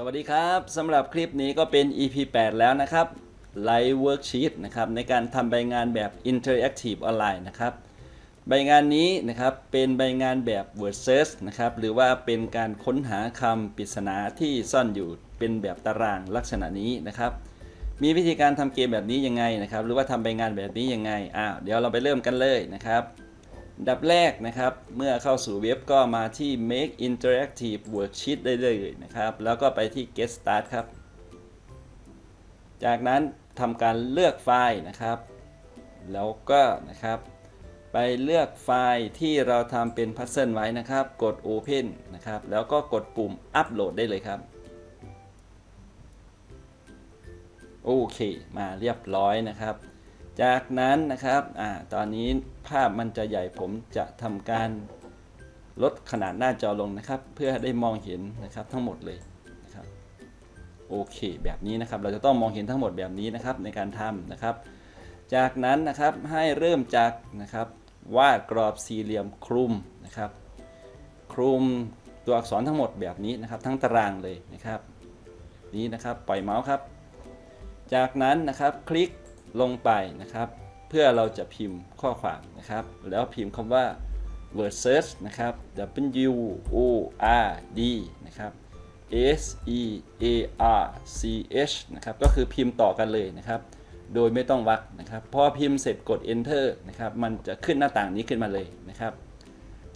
สวัสดีครับสำหรับคลิปนี้ก็เป็น EP 8 แล้วนะครับ Live Worksheet นะครับในการทำใบงานแบบ Interactive Online นะครับใบงานนี้นะครับเป็นใบงานแบบ Word Search นะครับหรือว่าเป็นการค้นหาคำปริศนาที่ซ่อนอยู่เป็นแบบตารางลักษณะนี้นะครับ มีวิธีการทำเกมแบบนี้ยังไงนะครับ หรือว่าทำใบงานแบบนี้ยังไงอ้าวเดี๋ยวเราไปเริ่มกันเลยนะครับ ดับแรกนะครับ เมื่อเข้าสู่เว็บก็มาที่ make interactive worksheet ได้เลยนะครับ แล้วก็ไปที่ get start ครับ จากนั้นทำการเลือกไฟล์นะครับ แล้วก็นะครับ ไปเลือกไฟล์ที่เราทำเป็นพัซเซิลไว้นะครับ กด open นะครับ แล้วก็กดปุ่ม upload ได้เลยครับ โอเค มาเรียบร้อยนะครับ จากนั้นนะครับอตอนนี้ภาพมันจะใหญ่ผมจะทำการลดขนาดหน้าจอลงนะครับ เพื่อได้มองเห็นนะครับทั้งหมดเลยนะครับโอเค แบบนี้นะครับ เราจะต้องมองเห็นทั้งหมดแบบนี้นะครับในการทำนะครับ จากนั้นนะครับให้เริ่มจากนะครับวาดกรอบสี่เหลี่ยมคลุมนะครับ คลุมตัวอักษรทั้งหมดแบบนี้นะครับ ทั้งตารางเลยนะครับ นี้นะครับปล่อยเมาส์ครับ จากนั้นนะครับคลิก ลงไปนะครับ เพื่อเราจะพิมพ์ข้อความนะครับ แล้วพิมพ์คำว่า word search นะครับ W O R D นะครับ S E A R C H นะครับ ก็คือพิมพ์ต่อกันเลยนะครับ โดยไม่ต้องวรรคนะครับ พอพิมพ์เสร็จกด enter นะครับ มันจะขึ้นหน้าต่างนี้ขึ้นมาเลยนะครับ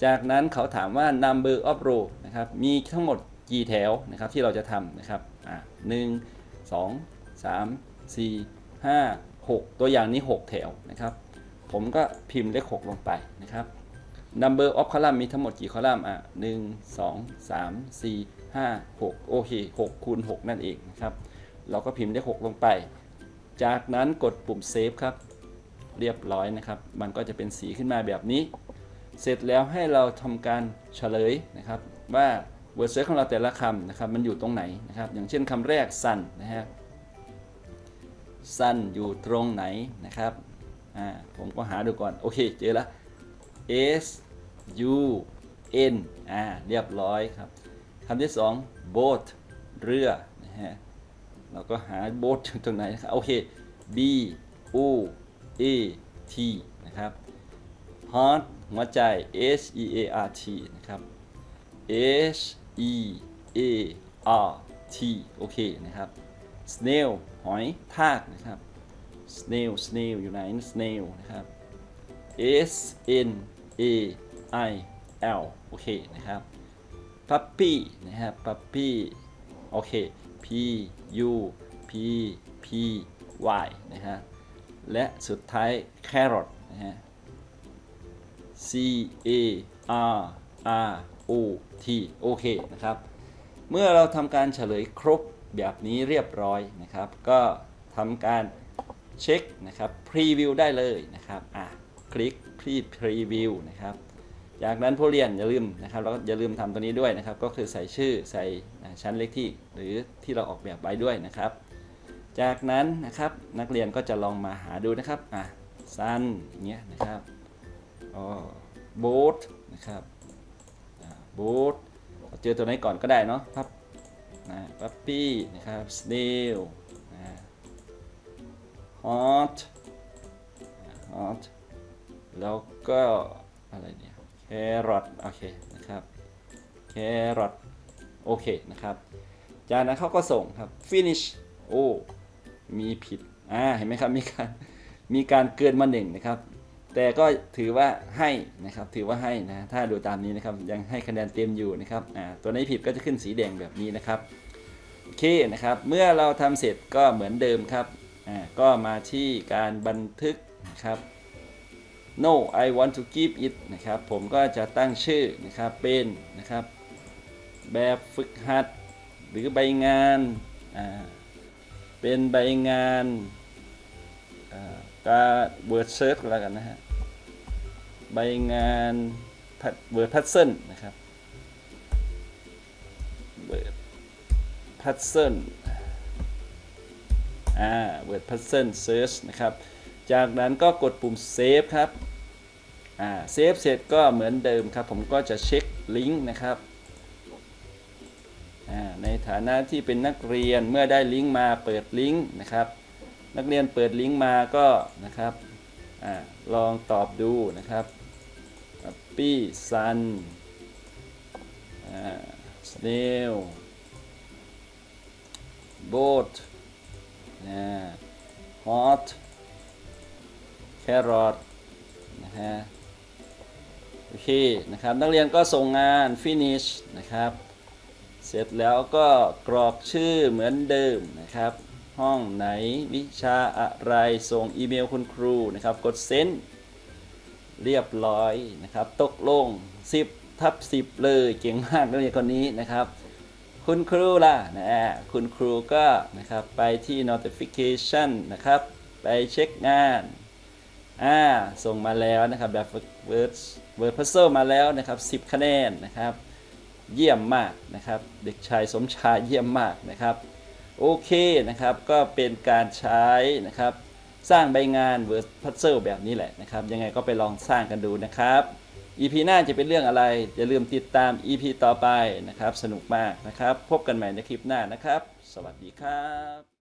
จากนั้นเขาถามว่า number of row นะครับ มีทั้งหมดกี่แถวนะครับที่เราจะทำนะครับ อ่าหนึ่งสองสามสี่ห้า หกตัวอย่างนี้ 6 แถวนะครับ ผมก็พิมพ์เลข 6 ลงไปนะครับ number of column มีทั้งหมดกี่คอลัมน์อะหนึ่งสองสามสี่ห้าหกโอเคหกคูณหกนั่นเองนะครับ เราก็พิมพ์เลข6ลงไป จากนั้นกดปุ่ม save ครับ เรียบร้อยนะครับ มันก็จะเป็นสีขึ้นมาแบบนี้ เสร็จแล้วให้เราทำการเฉลยนะครับ ว่า word search ของเราแต่ละคำนะครับ มันอยู่ตรงไหนนะครับ อย่างเช่นคำแรก sun นะฮะ sun อยู่ตรงไหนนะครับอ่าผมก็หาดูก่อน โอเค เจอแล้ว S U N อ่าเรียบร้อยครับคำที่สอง boat เรือนะฮะเราก็หา boat อยู่ตรงไหนนะครับโอเค B O A T นะครับ heart หัวใจ H E A R T นะครับ H E A R T โอเคนะครับ snail หอยทากนะครับ snail snail อยู่ไหน snail นะครับ S N A I L โอเคนะครับ puppy นะครับ puppy โอเค P U P P Y นะฮะ และสุดท้าย carrot นะฮะ C A R R O T โอเคนะครับ เมื่อเราทำการเฉลยครบ แบบนี้เรียบร้อยนะครับ ก็ทำการเช็คนะครับพรีวิวได้เลยนะครับอะคลิกที่พรีวิวนะครับจากนั้นผู้เรียนอย่าลืมนะครับแล้วก็อย่าลืมทำตัวนี้ด้วยนะครับ ก็คือใส่ชื่อใส่ชั้นเลขที่ หรือที่เราออกแบบไว้ด้วยนะครับ จากนั้นนะครับนักเรียนก็จะลองมาหาดูนะครับอะซันอย่างเงี้ยนะครับอ๋อโบ๊ทนะครับโบ๊ทเจอตัวไหนก่อนก็ได้เนาะพับ ปั๊ปปี้นะครับสเนลนะฮอตฮอตแล้วก็อะไรเนี่ยแครอทโอเคนะครับแครอทโอเคนะครับ จากนั้นเขาก็ส่งครับ finish โอ้มีผิดอ่าเห็นไหมครับมีการมีการเกินมาหนึ่งนะครับ แต่ก็ถือว่าให้นะครับถือว่าให้นะถ้าดูตามนี้นะครับยังให้คะแนนเต็มอยู่นะครับอ่าตัวไหนผิดก็จะขึ้นสีแดงแบบนี้นะครับ เคนะครับ เมื่อเราทำเสร็จก็เหมือนเดิมครับอ่าก็มาที่การบันทึกนะครับ no I want to keep it นะครับ ผมก็จะตั้งชื่อนะครับเป็นนะครับ แบบฝึกหัด หรือใบงานอ่าเป็นใบงานอ่าการ word search ก็แล้วกันนะฮะ ใบงาน word puzzle นะครับ puzzle อ่า word puzzle search นะครับ จากนั้นก็กดปุ่ม save ครับอ่า save เสร็จก็เหมือนเดิมครับ ผมก็จะเช็คลิงก์นะครับอ่าในฐานะที่เป็นนักเรียนเมื่อได้ลิงก์มาเปิดลิงก์นะครับ นักเรียนเปิดลิงก์มาก็นะครับอาลองตอบดูนะครับ Happy Sun อ่า Snail Boat นะ Hot Carrot นะฮะโอเคนะครับนักเรียนก็ส่งงาน finish นะครับ เสร็จแล้วก็กรอกชื่อเหมือนเดิมนะครับ ห้องไหนวิชาอะไรส่งอีเมลคุณครูนะครับ กดเซ็นเรียบร้อยนะครับ ตกลง 10 ทับ 10 เลยเก่งมากนักเรียนคนนี้นะครับ คุณครูล่ะนะคุณครูก็นะครับไปที่ notification นะครับ ไปเช็คงานอ่าส่งมาแล้วนะครับแบบ word word puzzle มาแล้วนะครับ 10 คะแนนนะครับ เยี่ยมมากนะครับ เด็กชายสมชายเยี่ยมมากนะครับ โอเคนะครับก็เป็นการใช้นะครับ สร้างใบงาน word puzzle แบบนี้แหละนะครับ ยังไงก็ไปลองสร้างกันดูนะครับ EP หน้าจะเป็นเรื่องอะไร อย่าลืมติดตาม EP ต่อไปนะครับ สนุกมากนะครับ พบกันใหม่ในคลิปหน้านะครับ สวัสดีครับ